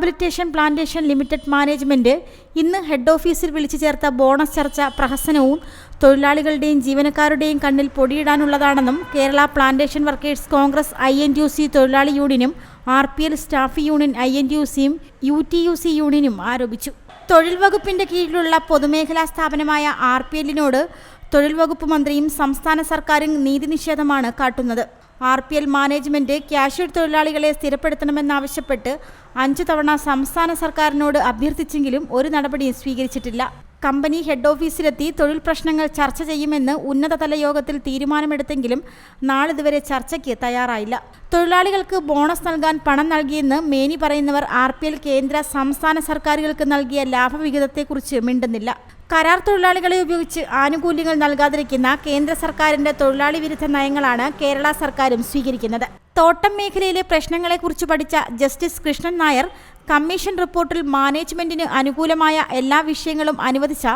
Rehabilitation plantation limited management ഇന്ന് head ഓഫീസിൽ വിളിച്ചു ചേർത്ത ബോണസ് ചർച്ച പ്രഹസനവും തൊഴിലാളികളുടെയും ജീവനക്കാരുടെയും കണ്ണിൽ പൊടിയിടാനുള്ളതാണെന്നും Kerala plantation workers congress I N U C തൊഴിലാളി യൂണിയനും R P L staff union I N U സിയും യു ടി യു സി യൂണിയനും ആരോപിച്ചു. തൊഴിൽ വകുപ്പിന്റെ കീഴിലുള്ള പൊതുമേഖലാ സ്ഥാപനമായ ആർ പി എല്ലിനോട് തൊഴിൽ വകുപ്പ് മന്ത്രിയും സംസ്ഥാന സർക്കാരും നീതി നിഷേധമാണ് കാട്ടുന്നത്. R P L management casual തൊഴിലാളികളെ സ്ഥിരപ്പെടുത്തണമെന്നാവശ്യപ്പെട്ട് അഞ്ചു തവണ സംസ്ഥാന സർക്കാരിനോട് അഭ്യർത്ഥിച്ചെങ്കിലും ഒരു നടപടിയും സ്വീകരിച്ചിട്ടില്ല. കമ്പനി ഹെഡ് ഓഫീസിലെത്തി തൊഴിൽ പ്രശ്നങ്ങൾ ചർച്ച ചെയ്യുമെന്ന് ഉന്നതതല യോഗത്തിൽ തീരുമാനമെടുത്തെങ്കിലും നാളിതുവരെ ചർച്ചയ്ക്ക് തയ്യാറായില്ല. തൊഴിലാളികൾക്ക് ബോണസ് നൽകാൻ പണം നൽകിയെന്ന് മേനി പറയുന്നവർ ആർ കേന്ദ്ര സംസ്ഥാന സർക്കാരുകൾക്ക് നൽകിയ ലാഭവിഹിതത്തെക്കുറിച്ച് മിണ്ടുന്നില്ല. കരാർ തൊഴിലാളികളെ ഉപയോഗിച്ച് ആനുകൂല്യങ്ങൾ നൽകാതിരിക്കുന്ന കേന്ദ്ര സർക്കാരിന്റെ തൊഴിലാളി വിരുദ്ധ നയങ്ങളാണ് കേരള സർക്കാരും സ്വീകരിക്കുന്നത്. തോട്ടം മേഖലയിലെ പ്രശ്നങ്ങളെക്കുറിച്ച് പഠിച്ച ജസ്റ്റിസ് കൃഷ്ണൻ നായർ കമ്മീഷൻ റിപ്പോർട്ടിൽ മാനേജ്മെന്റിന് അനുകൂലമായ എല്ലാ വിഷയങ്ങളും അനുവദിച്ച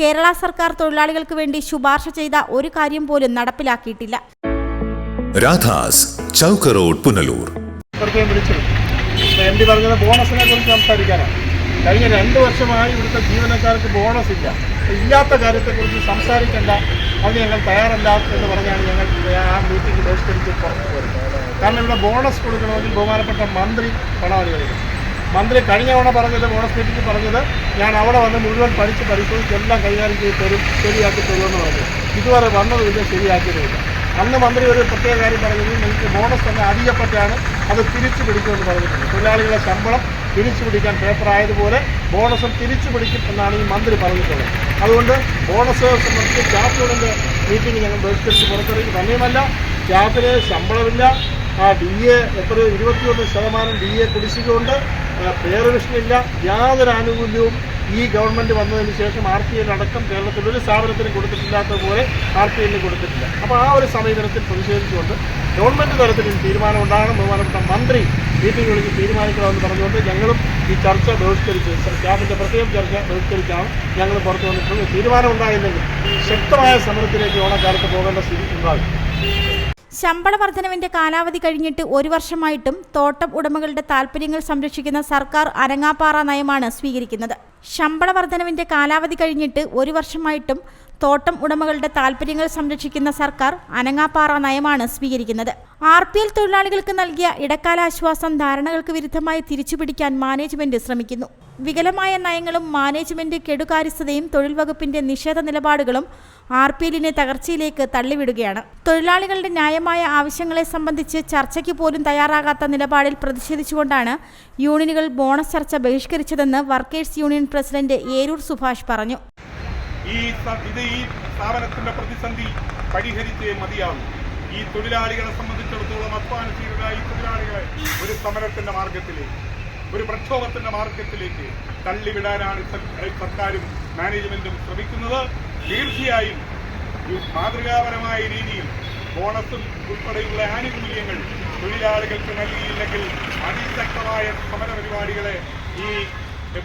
കേരള സർക്കാർ തൊഴിലാളികൾക്ക് വേണ്ടി ശുപാർശ ചെയ്ത ഒരു കാര്യം പോലും നടപ്പിലാക്കിയിട്ടില്ല. രാധാസ് ചൗക്ക് റോഡ് പുനലൂർ. പറഞ്ഞ എം ഡി പറഞ്ഞത് ബോണസിനെ കുറിച്ച് സംസാരിക്കാനാണ്. കഴിഞ്ഞ രണ്ട് വർഷമായി ഇവിടുത്തെ ജീവനക്കാർക്ക് ബോണസ് ഇല്ല. ഇല്ലാത്ത കാര്യത്തെക്കുറിച്ച് സംസാരിക്കേണ്ട. അത് ഞങ്ങൾ തയ്യാറല്ല എന്ന് പറഞ്ഞാണ് ഞങ്ങൾ ആ മീറ്റിംഗ് ബഹിഷ്കരിച്ച് പുറത്തു പോയത് കാരണം ഇവിടെ ബോണസ് കൊടുക്കണമെങ്കിൽ ബഹുമാനപ്പെട്ട മന്ത്രി പണം അനുവദിക്കണം മന്ത്രി കഴിഞ്ഞ തവണ പറഞ്ഞത് ബോണസ് മീറ്റിംഗ് പറഞ്ഞത് ഞാൻ അവിടെ വന്ന് മുഴുവൻ പഠിച്ച് പരിശോധിച്ച് എല്ലാം കൈകാര്യം ചെയ്ത് തരും ശരിയാക്കി തരുമെന്ന് പറഞ്ഞു. ഇതുവരെ വന്നതുമില്ല ശരിയാക്കിയതുമില്ല. അന്ന് മന്ത്രി ഒരു പ്രത്യേക കാര്യം പറഞ്ഞത് നിങ്ങൾക്ക് ബോണസ് തന്നെ അധികപ്പറ്റാണ് അത് തിരിച്ചു പിടിക്കുമെന്ന് പറഞ്ഞിട്ടുണ്ട് തൊഴിലാളികളെ ശമ്പളം തിരിച്ചു പിടിക്കാൻ പേപ്പർ ആയതുപോലെ ബോണസും തിരിച്ചു പിടിക്കും എന്നാണ് ഈ മന്ത്രി പറഞ്ഞിട്ടുള്ളത്. അതുകൊണ്ട് ബോണസ് സംബന്ധിച്ച് സ്റ്റാഫുകളുടെ മീറ്റിംഗ് ഞങ്ങൾ ബഹിഷ്കരിച്ച് പുറത്തിറങ്ങി. തന്നെയുമല്ല സ്റ്റാഫിന് ശമ്പളമില്ല. ആ ഡി എ എത്ര ഇരുപത്തിയൊന്ന് ശതമാനം ഡി എ കുടിശ്ശികയുണ്ട്. പേറിവിഷനില്ല യാതൊരു ആനുകൂല്യവും ഈ ഗവൺമെന്റ് വന്നതിന് ശേഷം ആർ എൽ അടക്കം കേരളത്തിൽ ഒരു സ്ഥാപനത്തിനും കൊടുത്തിട്ടില്ലാത്തതുപോലെ ആർ പി എല്ലിന് കൊടുത്തിട്ടില്ല. അപ്പോൾ ആ ഒരു സമീപനത്തിൽ പ്രതിഷേധിച്ചുകൊണ്ട് ഗവൺമെന്റ് തലത്തിൽ തീരുമാനം ഉണ്ടാകണം ബഹുമാനപ്പെട്ട മന്ത്രി മീറ്റിംഗ് വിളിച്ച് തീരുമാനിക്കണമെന്ന് പറഞ്ഞുകൊണ്ട് ഞങ്ങളും ഈ ചർച്ച ബഹിഷ്കരിച്ച് സ്റ്റാഫിന്റെ പ്രത്യേകം ചർച്ച ബഹിഷ്കരിച്ചാണ് ഞങ്ങൾ പുറത്തു വന്നിട്ടുള്ളത്. തീരുമാനം ഉണ്ടായില്ലെങ്കിൽ ശക്തമായ സമരത്തിലേക്ക് ഓണക്കാലത്ത് പോകേണ്ട സ്ഥിതി ഉണ്ടാകും. ശമ്പള വർധനവിന്റെ കാലാവധി കഴിഞ്ഞിട്ട് ഒരു വർഷമായിട്ടും തോട്ടം ഉടമകളുടെ താൽപ്പര്യങ്ങൾ സംരക്ഷിക്കുന്ന സർക്കാർ അനങ്ങാപ്പാറ നയമാണ് സ്വീകരിക്കുന്നത്. ശമ്പള വർധനവിന്റെ കാലാവധി കഴിഞ്ഞിട്ട് ഒരു വർഷമായിട്ടും തോട്ടം ഉടമകളുടെ താൽപ്പര്യങ്ങൾ സംരക്ഷിക്കുന്ന സർക്കാർ അനങ്ങാപ്പാറ നയമാണ് സ്വീകരിക്കുന്നത്. ആർ പി എൽ തൊഴിലാളികൾക്ക് നൽകിയ ഇടക്കാല ആശ്വാസം ധാരണകൾക്ക് വിരുദ്ധമായി തിരിച്ചുപിടിക്കാൻ മാനേജ്മെന്റ് ശ്രമിക്കുന്നു. വികലമായ നയങ്ങളും മാനേജ്മെന്റ് കെടുകാര്യസ്ഥതയും തൊഴിൽ വകുപ്പിന്റെ നിഷേധ നിലപാടുകളും ആർ പി എല്ലിനെ തകർച്ചയിലേക്ക് തള്ളിവിടുകയാണ്. തൊഴിലാളികളുടെ ന്യായമായ ആവശ്യങ്ങളെ സംബന്ധിച്ച് ചർച്ചയ്ക്ക് പോലും തയ്യാറാകാത്ത നിലപാടിൽ പ്രതിഷേധിച്ചുകൊണ്ടാണ് യൂണിയനുകൾ ബോണസ് ചർച്ച ബഹിഷ്കരിച്ചതെന്ന് workers union president Eroor Subhash പറഞ്ഞു. ഈ സ്ഥാപനത്തിന്റെ പ്രതിസന്ധി പരിഹരിച്ചേ മതിയാവും. ഈ തൊഴിലാളികളെ സംബന്ധിച്ചിടത്തോളം അധ്വാനശീലരായ തൊഴിലാളികളെ ഒരു സമരത്തിന്റെ മാർഗത്തിലേക്ക് ഒരു പ്രക്ഷോഭത്തിന്റെ മാർഗത്തിലേക്ക് തള്ളിവിടാനാണ് സർ- സർക്കാരും മാനേജ്മെന്റും ശ്രമിക്കുന്നത്. തീർച്ചയായും മാതൃകാപരമായ രീതിയിൽ ബോണസും ഉൾപ്പെടെയുള്ള ആനുകൂല്യങ്ങൾ തൊഴിലാളികൾക്ക് നൽകിയില്ലെങ്കിൽ അതിശക്തമായ സമര പരിപാടികളെ ഈ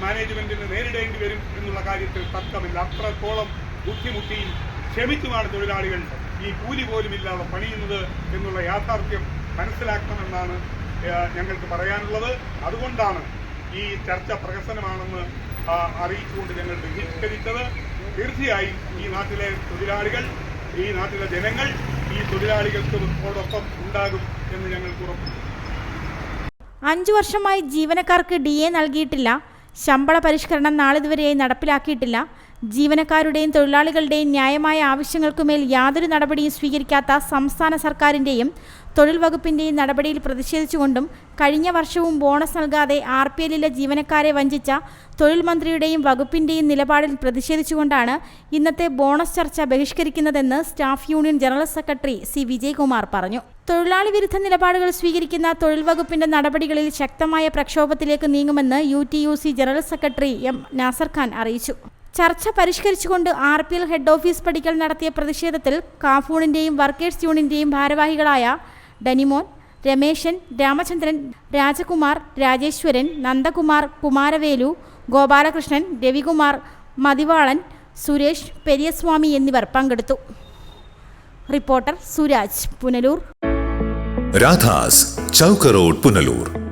മാനേജ്മെന്റിന് നേരിടേണ്ടി വരും എന്നുള്ള കാര്യത്തിൽ തർക്കമില്ല. അത്രത്തോളം ബുദ്ധിമുട്ടിയും ക്ഷമിച്ചുമാണ് തൊഴിലാളികൾ. ഈ കൂലി പോലും ഇല്ലാതെ പണിയുന്നത് എന്നുള്ള യാഥാർത്ഥ്യം മനസ്സിലാക്കണമെന്നാണ് ഞങ്ങൾക്ക് പറയാനുള്ളത് അതുകൊണ്ടാണ് ഈ ചർച്ച പ്രഹസനമാണെന്ന് അറിയിച്ചുകൊണ്ട് ഞങ്ങൾ ബഹിഷ്കരിച്ചത് തീർച്ചയായും ഈ നാട്ടിലെ തൊഴിലാളികൾ ഈ നാട്ടിലെ ജനങ്ങൾ ഈ തൊഴിലാളികൾക്ക് ഒപ്പം ഉണ്ടാകും എന്ന് ഞങ്ങൾ ഉറപ്പുണ്ട്. അഞ്ചു വർഷമായി ജീവനക്കാർക്ക് ഡി എ നൽകിയിട്ടില്ല. ശമ്പള പരിഷ്കരണം നാളിതുവരെയായി നടപ്പിലാക്കിയിട്ടില്ല. ജീവനക്കാരുടെയും തൊഴിലാളികളുടെയും ന്യായമായ ആവശ്യങ്ങൾക്കുമേൽ യാതൊരു നടപടിയും സ്വീകരിക്കാത്ത സംസ്ഥാന സർക്കാരിന്റെയും തൊഴിൽ വകുപ്പിന്റെയും നടപടിയിൽ പ്രതിഷേധിച്ചുകൊണ്ടും കഴിഞ്ഞ വർഷവും ബോണസ് നൽകാതെ ആർ പി എല്ലിലെ ജീവനക്കാരെ വഞ്ചിച്ച തൊഴിൽ മന്ത്രിയുടെയും വകുപ്പിന്റെയും നിലപാടിൽ പ്രതിഷേധിച്ചുകൊണ്ടാണ് ഇന്നത്തെ ബോണസ് ചർച്ച ബഹിഷ്കരിക്കുന്നതെന്ന് staff union general secretary C Vijayakumar പറഞ്ഞു. തൊഴിലാളി വിരുദ്ധ നിലപാടുകൾ സ്വീകരിക്കുന്ന തൊഴിൽ വകുപ്പിന്റെ നടപടികളിൽ ശക്തമായ പ്രക്ഷോഭത്തിലേക്ക് നീങ്ങുമെന്ന് U general secretary M Nazar Khan അറിയിച്ചു. ചർച്ച പരിഷ്കരിച്ചുകൊണ്ട് R P L head office പടിക്കൽ നടത്തിയ പ്രതിഷേധത്തിൽ കാഫൂണിന്റെയും വർക്കേഴ്സ് യൂണിയന്റെയും ഭാരവാഹികളായ ഡനിമോൻ രമേശൻ രാമചന്ദ്രൻ രാജകുമാർ രാജേശ്വരൻ നന്ദകുമാർ കുമാരവേലു ഗോപാലകൃഷ്ണൻ രവികുമാർ മതിവാളൻ സുരേഷ് പെരിയസ്വാമി എന്നിവർ പങ്കെടുത്തു. റിപ്പോർട്ടർ സുരാജ് പുനലൂർ. രാധാസ് പുനലൂർ.